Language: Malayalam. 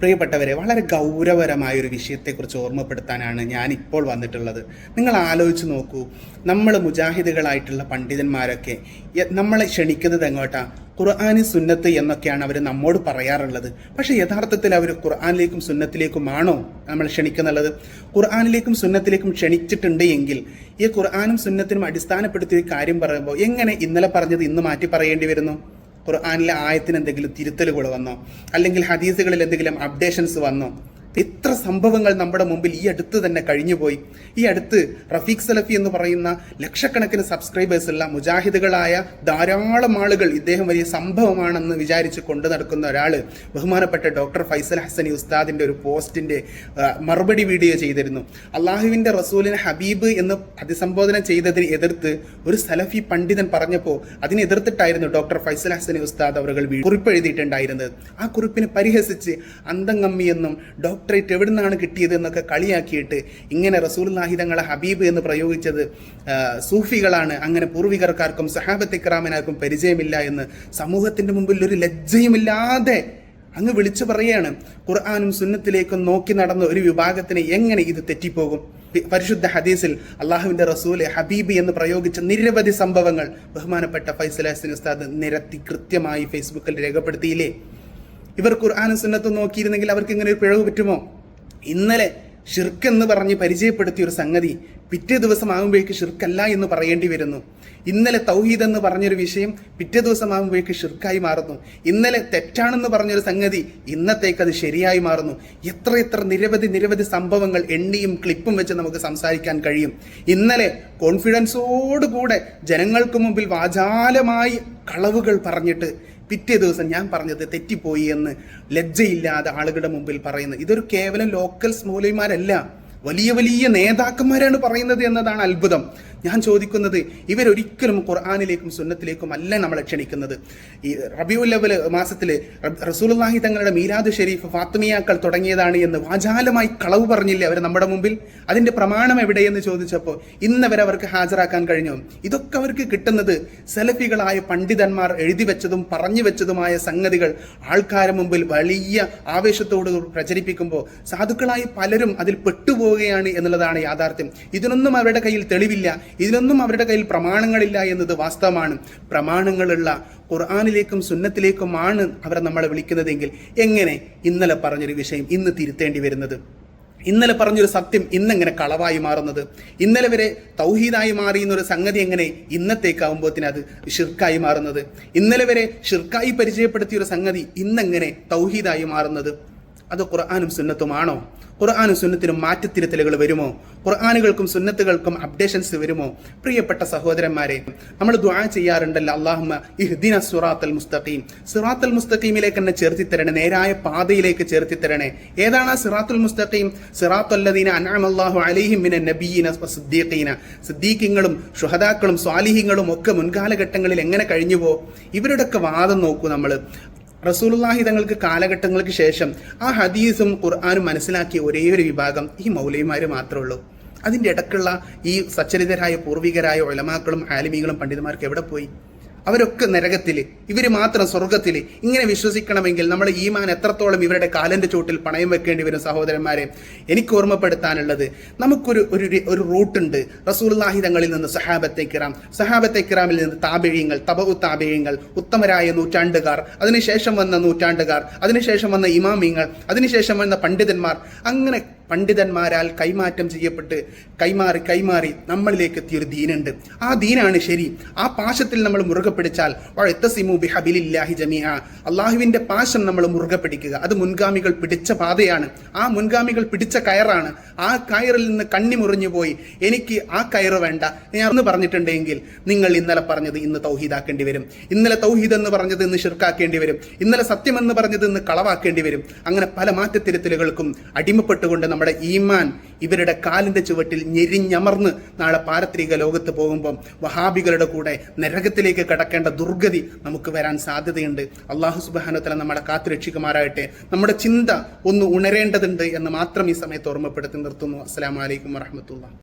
പ്രിയപ്പെട്ടവരെ വളരെ ഗൗരവപരമായ ഒരു വിഷയത്തെക്കുറിച്ച് ഓർമ്മപ്പെടുത്താനാണ് ഞാൻ ഇപ്പോൾ വന്നിട്ടുള്ളത്. നിങ്ങൾ ആലോചിച്ച് നോക്കൂ നമ്മൾ മുജാഹിദുകളായിട്ടുള്ള പണ്ഡിതന്മാരൊക്കെ നമ്മളെ ക്ഷണിക്കുന്നത് എങ്ങോട്ടാ? ഖുർആാനി സുന്നത്ത് എന്നൊക്കെയാണ് അവർ നമ്മോട് പറയാറുള്ളത്. പക്ഷേ യഥാർത്ഥത്തിൽ അവർ ഖുർആാനിലേക്കും സുന്നത്തിലേക്കുമാണോ നമ്മൾ ക്ഷണിക്കുന്നുള്ളത്? ഖുർആാനിലേക്കും സുന്നത്തിലേക്കും ക്ഷണിച്ചിട്ടുണ്ട് എങ്കിൽ ഈ ഖുർആാനും സുന്നത്തിനും അടിസ്ഥാനപ്പെടുത്തിയ കാര്യം പറയുമ്പോൾ എങ്ങനെ ഇന്നലെ പറഞ്ഞത് ഇന്ന് മാറ്റി പറയേണ്ടി വരുന്നു? ഖുർആാനിലെ ആയത്തിന് എന്തെങ്കിലും തിരുത്തലുകൾ വന്നോ? അല്ലെങ്കിൽ ഹദീസുകളിൽ എന്തെങ്കിലും അപ്ഡേഷൻസ് വന്നോ? എത്ര സംഭവങ്ങൾ നമ്മുടെ മുമ്പിൽ ഈ അടുത്ത് തന്നെ കഴിഞ്ഞുപോയി. ഈ അടുത്ത് റഫീഖ് സലഫി എന്ന് പറയുന്ന ലക്ഷക്കണക്കിന് സബ്സ്ക്രൈബേഴ്സ് ഉള്ള മുജാഹിദുകളായ ധാരാളം ആളുകൾ ഇദ്ദേഹം വലിയ സംഭവമാണെന്ന് വിചാരിച്ച് കൊണ്ടു നടക്കുന്ന ഒരാൾ ബഹുമാനപ്പെട്ട ഡോക്ടർ ഫൈസൽ ഹസനി ഉസ്താദിന്റെ ഒരു പോസ്റ്റിന്റെ മറുപടി വീഡിയോ ചെയ്തിരുന്നു. അള്ളാഹുവിന്റെ റസൂലിനെ ഹബീബ് എന്ന് അഭിസംബോധന ചെയ്തതിന് എതിർത്ത് ഒരു സലഫി പണ്ഡിതൻ പറഞ്ഞപ്പോൾ അതിനെ എതിർത്തിട്ടായിരുന്നു ഡോക്ടർ ഫൈസൽ ഹസനി ഉസ്താദ് അവർ കുറിപ്പ് എഴുതിയിട്ടുണ്ടായിരുന്നത്. ആ കുറിപ്പിനെ പരിഹസിച്ച് അന്തംഗമ്മി എന്നും ഡോക്ടറേറ്റ് എവിടെ നിന്നാണ് കിട്ടിയത് എന്നൊക്കെ കളിയാക്കിയിട്ട് ഇങ്ങനെ റസൂൽ നാഹിദങ്ങളെ ഹബീബ് എന്ന് പ്രയോഗിച്ചത് സൂഫികളാണ്. അങ്ങനെ പൂർവികർക്കാർക്കും സഹാബത്ത് ഇക്രാമിനാർക്കും പരിചയമില്ല എന്ന് സമൂഹത്തിന്റെ മുമ്പിൽ ഒരു ലജ്ജയുമില്ലാതെ അങ്ങ് വിളിച്ചു പറയാണ്. ഖുർആാനും സുന്നത്തിലേക്കും നോക്കി നടന്ന ഒരു വിഭാഗത്തിന് എങ്ങനെ ഇത് തെറ്റിപ്പോകും? പരിശുദ്ധ ഹദീസിൽ അള്ളാഹുവിന്റെ റസൂൽ ഹബീബ് എന്ന് പ്രയോഗിച്ച നിരവധി സംഭവങ്ങൾ ബഹുമാനപ്പെട്ട ഫൈസലാസിൻ ഉസ്താദ് നിരത്തി കൃത്യമായി ഫേസ്ബുക്കിൽ രേഖപ്പെടുത്തിയില്ലേ? ഇവർ ഖുർആാനും സുന്നത്തും നോക്കിയിരുന്നെങ്കിൽ അവർക്ക് ഇങ്ങനെ ഒരു പിഴവ് പറ്റുമോ? ഇന്നലെ ഷിർക്ക് എന്ന് പറഞ്ഞ് പരിചയപ്പെടുത്തിയ ഒരു സംഗതി പിറ്റേ ദിവസം ആകുമ്പോഴേക്ക് ഷിർക്കല്ല എന്ന് പറയേണ്ടി വരുന്നു. ഇന്നലെ തൗഹീദ് എന്ന് പറഞ്ഞൊരു വിഷയം പിറ്റേ ദിവസം ആകുമ്പോഴേക്ക് ഷിർക്കായി മാറുന്നു. ഇന്നലെ തെറ്റാണെന്ന് പറഞ്ഞൊരു സംഗതി ഇന്നത്തേക്ക് അത് ശരിയായി മാറുന്നു. എത്ര എത്ര നിരവധി നിരവധി സംഭവങ്ങൾ എണ്ണിയും ക്ലിപ്പും വെച്ച് നമുക്ക് സംസാരിക്കാൻ കഴിയും. ഇന്നലെ കോൺഫിഡൻസോടുകൂടെ ജനങ്ങൾക്ക് മുമ്പിൽ വാചാലമായി കളവുകൾ പറഞ്ഞിട്ട് പിറ്റേ ദിവസം ഞാൻ പറഞ്ഞത് തെറ്റിപ്പോയി എന്ന് ലജ്ജയില്ലാതെ ആളുകളുടെ മുമ്പിൽ പറയുന്നത് ഇതൊരു കേവലം ലോക്കൽ സ്മൂലിമാരല്ല വലിയ വലിയ നേതാക്കന്മാരാണ് പറയുന്നത് എന്നതാണ് അത്ഭുതം. ഞാൻ ചോദിക്കുന്നത് ഇവരൊരിക്കലും ഖുർആാനിലേക്കും സുന്നത്തിലേക്കും അല്ല നമ്മളെ ക്ഷണിക്കുന്നത്. ഈ റബിയുൽ ലെവൽ മാസത്തിൽ റസൂലുള്ളാഹി തങ്ങളുടെ മീരാദ് ഷെരീഫ് ഫാത്തിമിയാക്കൾ തുടങ്ങിയതാണ് എന്ന് വാചാലമായി കളവ് പറഞ്ഞില്ലേ അവർ നമ്മുടെ മുമ്പിൽ? അതിന്റെ പ്രമാണം എവിടെയെന്ന് ചോദിച്ചപ്പോൾ ഇന്നവരെ അവർക്ക് ഹാജരാക്കാൻ കഴിഞ്ഞു. ഇതൊക്കെ അവർക്ക് കിട്ടുന്നത് സെലഫികളായ പണ്ഡിതന്മാർ എഴുതി വെച്ചതും പറഞ്ഞു വെച്ചതുമായ സംഗതികൾ ആൾക്കാരെ മുമ്പിൽ വലിയ ആവേശത്തോട് പ്രചരിപ്പിക്കുമ്പോൾ സാധുക്കളായ പലരും അതിൽ പെട്ടുപോവുകയാണ് എന്നുള്ളതാണ് യാഥാർത്ഥ്യം. ഇതിനൊന്നും അവരുടെ കയ്യിൽ തെളിവില്ല. ഇതിനൊന്നും അവരുടെ കയ്യിൽ പ്രമാണങ്ങളില്ല എന്നത് വാസ്തവമാണ്. പ്രമാണങ്ങളുള്ള ഖുർആാനിലേക്കും സുന്നത്തിലേക്കുമാണ് അവരെ നമ്മളെ വിളിക്കുന്നതെങ്കിൽ എങ്ങനെ ഇന്നലെ പറഞ്ഞൊരു വിഷയം ഇന്ന് തിരുത്തേണ്ടി വരുന്നത്? ഇന്നലെ പറഞ്ഞൊരു സത്യം ഇന്നെങ്ങനെ കളവായി മാറുന്നത്? ഇന്നലെ വരെ തൗഹീദായി മാറിയുന്ന ഒരു സംഗതി എങ്ങനെ ഇന്നത്തേക്കാവുമ്പോഴത്തിന് അത് ഷിർക്കായി മാറുന്നത്? ഇന്നലെ വരെ ഷിർക്കായി പരിചയപ്പെടുത്തിയ ഒരു സംഗതി ഇന്നെങ്ങനെ തൗഹീദായി മാറുന്നത്? അത് ഖുർആാനും സുന്നത്തുമാണോ? ഖുർആാനും സുന്നത്തിനും മാറ്റത്തിരുത്തലുകൾ വരുമോ? ഖുർആാനുകൾക്കും സുന്നത്തുകൾക്കും അപ്ഡേഷൻസ് വരുമോ? പ്രിയപ്പെട്ട സഹോദരന്മാരെ നമ്മൾ ദുആ ചെയ്യാറുണ്ടല്ലോ. അള്ളാഹുമ ഇഹ്ദിന സുറാത്തൽ മുസ്തഖീം. സിറാത്തൽ മുസ്തഖീമിലേക്ക് എന്നെ ചേർത്തി നേരായ പാതയിലേക്ക് ചേർത്തി തരണേ ഏതാണ് ആ സിറാത്തുൽ മുസ്തഖീം? സിറാത്തുല്ലദീന അൻഅമല്ലാഹു അലൈഹിം മിന നബിയിന സിദ്ദീഖീന. സിദ്ദീഖിങ്ങളും ഷുഹദാക്കളും സ്വാലിഹിങ്ങളും ഒക്കെ മുൻകാലഘട്ടങ്ങളിൽ എങ്ങനെ കഴിഞ്ഞുവോ? ഇവരുടെയൊക്കെ വാദം നോക്കൂ നമ്മൾ. റസൂലുള്ളാഹി തങ്ങൾക്ക് കാലഘട്ടങ്ങൾക്ക് ശേഷം ആ ഹദീസും ഖുർആാനും മനസ്സിലാക്കിയ ഒരേ ഒരു വിഭാഗം ഈ മൗലൈമാര് മാത്രമേ ഉള്ളൂ. അതിന്റെ ഇടക്കുള്ള ഈ സച്ചരിതരായ പൂർവികരായ ഒലമാക്കളും ആലിമികളും പണ്ഡിതന്മാർക്ക് എവിടെ പോയി? അവരൊക്കെ നരകത്തിൽ ഇവർ മാത്രം സ്വർഗത്തിൽ ഇങ്ങനെ വിശ്വസിക്കണമെങ്കിൽ നമ്മൾ ഈമാൻ എത്രത്തോളം ഇവരുടെ കാലിന്റെ ചൂട്ടിൽ പണയം വെക്കേണ്ടി വരും സഹോദരന്മാരെ? എനിക്ക് ഓർമ്മപ്പെടുത്താനുള്ളത് നമുക്കൊരു ഒരു ഒരു റൂട്ടുണ്ട്. റസൂൽലാഹി തങ്ങളിൽ നിന്ന് സഹാബത്തെ കിറാം. സഹാബത്തെ കിറാമിൽ നിന്ന് താപേഴ്യങ്ങൾ തപവു താപേഴിയങ്ങൾ ഉത്തമരായ നൂറ്റാണ്ടുകാർ അതിനുശേഷം വന്ന നൂറ്റാണ്ടുകാർ അതിനുശേഷം വന്ന ഇമാമിങ്ങൾ അതിനുശേഷം വന്ന പണ്ഡിതന്മാർ. അങ്ങനെ പണ്ഡിതന്മാരാൽ കൈമാറ്റം ചെയ്യപ്പെട്ട് കൈമാറി കൈമാറി നമ്മളിലേക്ക് എത്തിയൊരു ദീനുണ്ട്. ആ ദീനാണ് ശരി. ആ പാശത്തിൽ നമ്മൾ മുറുകെ പിടിച്ചാൽ അള്ളാഹുവിന്റെ പാശം നമ്മൾ മുറുകെ പിടിക്കുക. അത് മുൻഗാമികൾ പിടിച്ച പാതയാണ്. ആ മുൻഗാമികൾ പിടിച്ച കയറാണ്. ആ കയറിൽ നിന്ന് കണ്ണി മുറിഞ്ഞു പോയി എനിക്ക് ആ കയറ് വേണ്ട. ഞാൻ ഒന്ന് പറഞ്ഞിട്ടുണ്ടെങ്കിൽ നിങ്ങൾ ഇന്നലെ പറഞ്ഞത് ഇന്ന് തൗഹീദാക്കേണ്ടി വരും. ഇന്നലെ തൗഹീദ് എന്ന് പറഞ്ഞത് ഇന്ന് ഷിർക്കാക്കേണ്ടി വരും. ഇന്നലെ സത്യം എന്ന് പറഞ്ഞത് ഇന്ന് കളവാക്കേണ്ടി വരും. അങ്ങനെ പല മാറ്റത്തിരുത്തലുകൾക്കും അടിമപ്പെട്ടുകൊണ്ട് നമ്മുടെ ഈമാൻ ഇവരുടെ കാലിന്റെ ചുവട്ടിൽ ഞെരിഞ്ഞമർന്ന് നാളെ പാരത്രിക ലോകത്ത് പോകുമ്പം വഹാബികളുടെ കൂടെ നരകത്തിലേക്ക് കടക്കേണ്ട ദുർഗതി നമുക്ക് വരാൻ സാധ്യതയുണ്ട്. അള്ളാഹു സുബാനത്തല നമ്മളെ കാത്തുരക്ഷിക്കുമാറാകട്ടെ നമ്മുടെ ചിന്ത ഒന്ന് ഉണരേണ്ടതുണ്ട് എന്ന് മാത്രം ഈ സമയത്ത് ഓർമ്മപ്പെടുത്തി നിർത്തുന്നു. അസ്സാം വലൈക്കും വറഹമത്തുള്ള